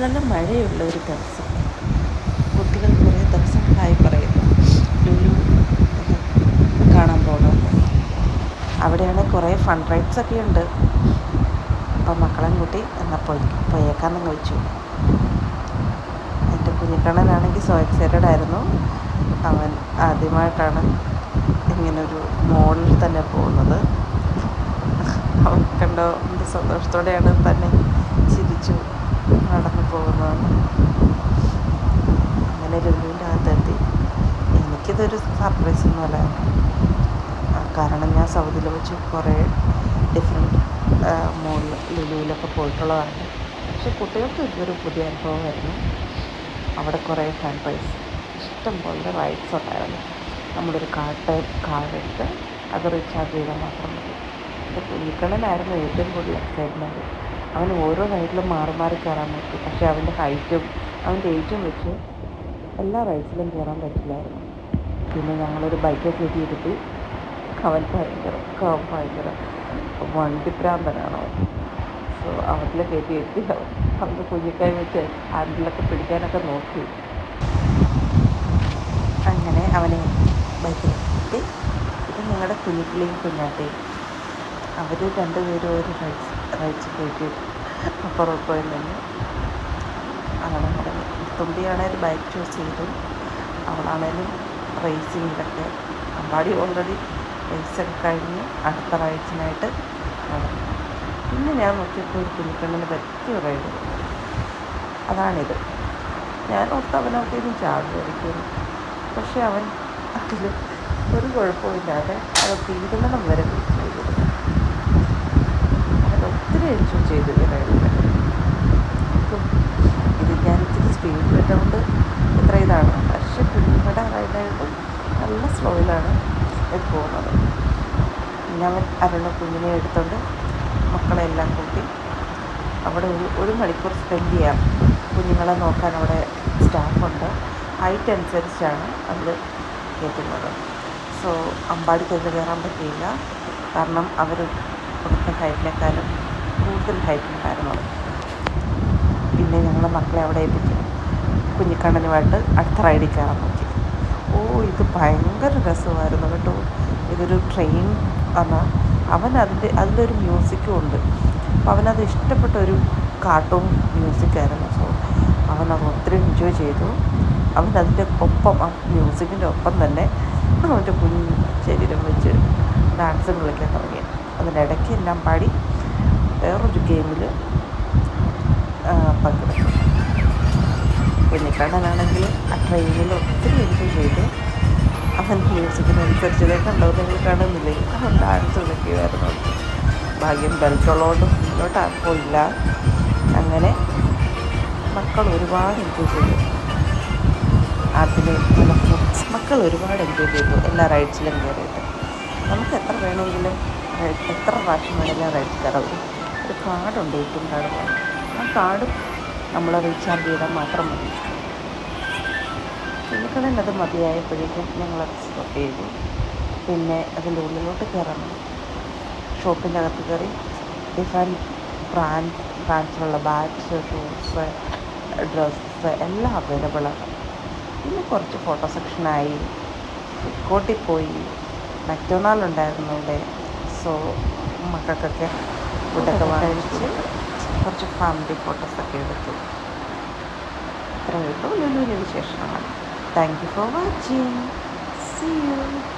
നല്ല മഴയുള്ള ഒരു ദിവസം. കുട്ടികൾ കുറേ ദിവസങ്ങളായി പറയുന്നു ലുലു കാണാൻ പോകണം അവിടെയാണ് കുറേ ഫൺ റൈഡ്സ് ഒക്കെ ഉണ്ട്. അപ്പം മക്കളെയും കൂട്ടി എന്നാൽ പോയി പോയേക്കാമെന്ന് ചോദിച്ചു. എന്റെ കുഞ്ഞിക്കണ്ണനാണെങ്കിൽ സോ എക്സൈറ്റഡ് ആയിരുന്നു അവൻ ആദ്യമായിട്ടാണ് ഇങ്ങനൊരു മോളിൽ തന്നെ പോകുന്നത്. അവൻ കണ്ടോ എന്ത് സന്തോഷത്തോടെയാണ് തന്നെ ചിരിച്ചു. നടന്നു പോകുന്നതാണ്. അങ്ങനെ ലുലുവിന്റെ അകത്തെത്തി. എനിക്കിതൊരു സർപ്രൈസ് ഒന്നുമല്ല കാരണം ഞാൻ സൗദിയിൽ വെച്ച് കുറേ ഡിഫറെന്റ് മോളിൽ ലുലുവിലൊക്കെ പോയിട്ടുള്ളതാണ്. പക്ഷെ കുട്ടികൾക്ക് ഇതൊരു പുതിയ അനുഭവമായിരുന്നു അവിടെ കുറേ ഫാൻ പ്രൈസ് ഇഷ്ടം പോലെ റൈഡ്സ് ഉണ്ടായിരുന്നു. നമ്മളൊരു കാട്ട് കാറെടുത്ത് അത് റീചാർജ് ചെയ്താൽ മാത്രം മതി. എന്റെ കുഞ്ഞിക്കണ്ണനായിരുന്നു ഏറ്റവും കൂടുതൽ എക്സൈറ്റ്മെന്റ് അവന് ഓരോ റൈഡിലും മാറി മാറി കയറാൻ പറ്റി. പക്ഷേ അവന്റെ ഹൈറ്റും അവന്റെ ഏജും വെച്ച് എല്ലാ റൈഡ്സിലും കയറാൻ പറ്റില്ലായിരുന്നു. പിന്നെ ഞങ്ങളൊരു ബൈക്ക് കയറ്റിയിരുത്തി അവൻ ഭയങ്കര അവൻ ഭയങ്കര വണ്ടിപ്രാന്തനാണ് അവൻ. സോ അവരിൽ കയറ്റി എത്തി അവന്റെ കുഞ്ഞിക്കായി വെച്ച് ഹാൻഡിലൊക്കെ പിടിക്കാനൊക്കെ നോക്കി. അങ്ങനെ അവനെ ബൈക്കിൽ എത്തി ഇത് ഞങ്ങളുടെ കുഞ്ഞിക്കിളിയും കുഞ്ഞാട്ടയും. അവർ രണ്ടുപേരും ഒരു റൈഡ്സ് റൈഡ്സ് കയറ്റി അപ്പുറം നിന്ന് നിന്ന് തുമ്പി തുമ്പിയാണേലും ബൈക്ക് ചൂസ് ചെയ്തു അവളാണേലും റേസിങ്ങിലൊക്കെ അമ്പാടി ഓൾറെഡി റേസൊക്കെ കഴിഞ്ഞ് അടുത്ത റൈഡ്സിനായിട്ട് നടന്നു പിന്നെ ഞാൻ നോക്കിയപ്പോൾ ഒരു കുഞ്ഞിക്കണ്ണിന് പറ്റിയ റൈഡ് അതാണിത്. ഞാൻ ഓർത്ത് അവനൊക്കെ ഇനി ചാടുമായിരിക്കും. പക്ഷെ അവൻ അതിൽ ഒരു കുഴപ്പമില്ലാതെ അത് തീരുന്നിടം വരെ ചെയ്തു അവൻ ഒത്തിരി എൻജോയ് ചെയ്തു ഈ റൈഡിൽ ഇത് ഞാൻ ഇച്ചിരി സ്പീഡ് ഇട്ടുകൊണ്ട് ഇത്ര ഇതാണ് പക്ഷെ കുഞ്ഞുങ്ങളുടെ റൈഡായിട്ട് നല്ല സ്ലോയിലാണ് ഇത് പോകുന്നത് പിന്നെ അരുണ കുഞ്ഞിനെ എടുത്തുകൊണ്ട് മക്കളെല്ലാം കൂട്ടി അവിടെ ഒരു ഒരു മണിക്കൂർ സ്പെൻഡ് ചെയ്യാം. കുഞ്ഞുങ്ങളെ നോക്കാൻ അവിടെ സ്റ്റാഫുണ്ട് ഹൈറ്റ് അനുസരിച്ചാണ് അതിൽ കയറ്റുന്നത്. സോ അമ്പാടി കയറി കയറാൻ പറ്റിയില്ല. കാരണം അവർ കൊടുത്ത ഹൈറ്റിനേക്കാളും കൂടുതൽ ഹൈറ്റ് ഉണ്ടായിരുന്നത് പിന്നെ ഞങ്ങൾ മക്കളെ അവിടെ ഏൽപ്പിച്ചു. കുഞ്ഞിക്കണ്ണനുമായിട്ട് അടുത്ത റൈഡിൽ കയറാൻ നോക്കി ഇത് ഭയങ്കര രസമായിരുന്നു കേട്ടോ. ഇതൊരു ട്രെയിൻ ആണ്. അവൻ അതിന്റെ അതിലൊരു മ്യൂസിക്കും ഉണ്ട്. അപ്പോൾ അവനത് ഇഷ്ടപ്പെട്ട ഒരു കാർട്ടൂൺ മ്യൂസിക്കായിരുന്നു സോ അവനത് ഒത്തിരി എൻജോയ് ചെയ്തു. അവൻ അതിന്റെ ഒപ്പം ആ മ്യൂസിക്കിന്റെ ഒപ്പം തന്നെ അവന്റെ കുഞ്ഞ് ശരീരം വെച്ച് ഡാൻസ് കളിക്കാൻ തുടങ്ങി. അതിനിടയ്ക്ക് എല്ലാം പാടി വേറൊരു ഗെയിമിൽ പങ്കെടുത്തു. കുഞ്ഞിക്കണ്ണനാണെങ്കിൽ ആ ട്രെയിനിൽ ഒത്തിരി എൻജോയ് ചെയ്തു. മ്യൂസിക്കിനനുസരിച്ച് ഇതേ കണ്ടോ നിങ്ങൾ കാണുന്നില്ലേ ഡാൻസ് കളിക്കുമായിരുന്നു ഭാഗ്യം ബെൽറ്റുള്ളതുകൊണ്ട് മുന്നോട്ട് പോയില്ല അങ്ങനെ മക്കൾ ഒരുപാട് എൻജോയ് ചെയ്തു അതിന് ഫുഡ്സ് മക്കൾ ഒരുപാട് എൻജോയ് ചെയ്തു എല്ലാ റൈഡ്സിലും കയറിയിട്ട് നമുക്ക് എത്ര വേണമെങ്കിലും എത്ര പ്രാവശ്യം വേണമെങ്കിലും റൈഡ് കയറാം ഒരു കാർഡുണ്ട് ഏറ്റവും കാർഡ് ആ കാർഡ് നമ്മൾ റീചാർജ് ചെയ്താൽ മാത്രം മതി കുഞ്ഞിക്കണ്ണൻ അത് മതിയായപ്പോഴേക്കും ഞങ്ങളത് സ്റ്റോപ്പ് ചെയ്തു. പിന്നെ അതിന്റെ ഉള്ളിലോട്ട് കയറണം. ഷോപ്പിന്റെ അകത്ത് കയറി ഡിഫറെന്റ് ബ്രാൻഡ് ബ്രാൻഡ്സിലുള്ള ബാഗ്സ് ഷൂസ് ഡ്രസ്സ് എല്ലാം അവൈലബിളാണ് പിന്നെ കുറച്ച് ഫോട്ടോ സെക്ഷനായി ഫുഡ്കോട്ടിൽ പോയി. മറ്റന്നാൾ ഉണ്ടായിരുന്നു ഇവിടെ സോ മക്കൾക്കൊക്കെ ഫുഡൊക്കെ വാങ്ങിച്ച് കുറച്ച് ഫാമിലി ഫോട്ടോസൊക്കെ എടുത്തു. ഇത്രയേ ഉള്ളൂ. ലുലുവിന്റെ വിശേഷങ്ങൾ. Thank you for watching. See you.